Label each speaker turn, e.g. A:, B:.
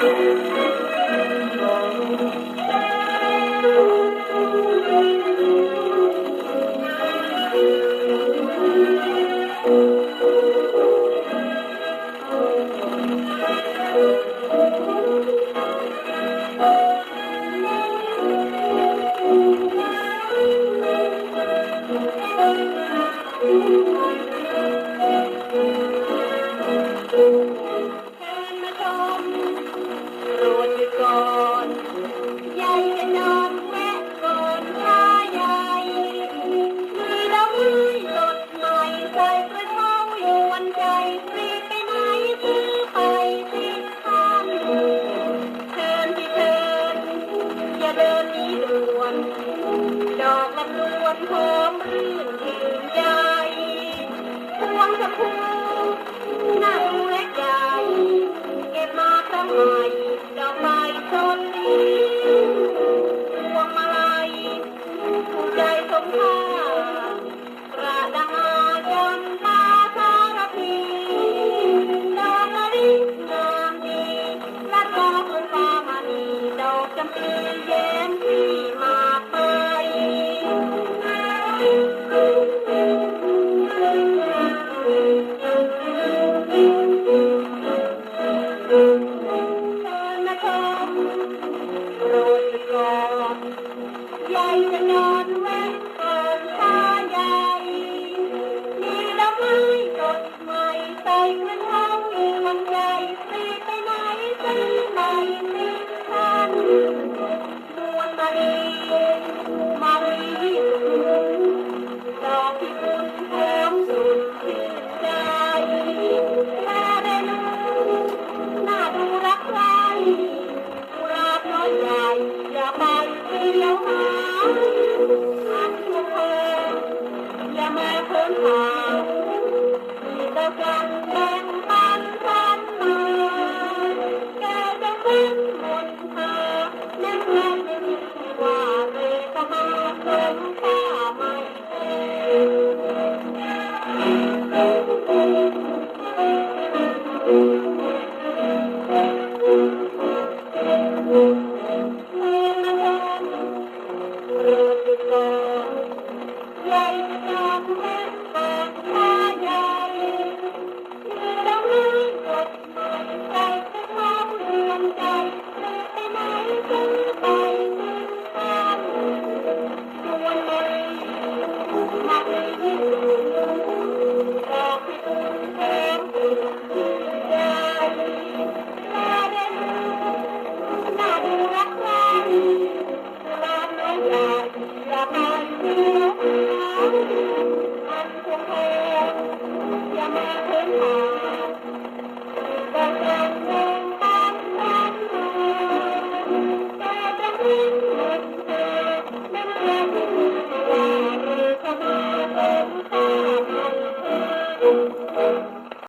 A: Música นหอมรื่นหินใจพวงชมพูหน้าดูและใจเก็บมาตั้งใหม่ดอกไม้ต้นนี้พวงมาลัยถูกใจสมพร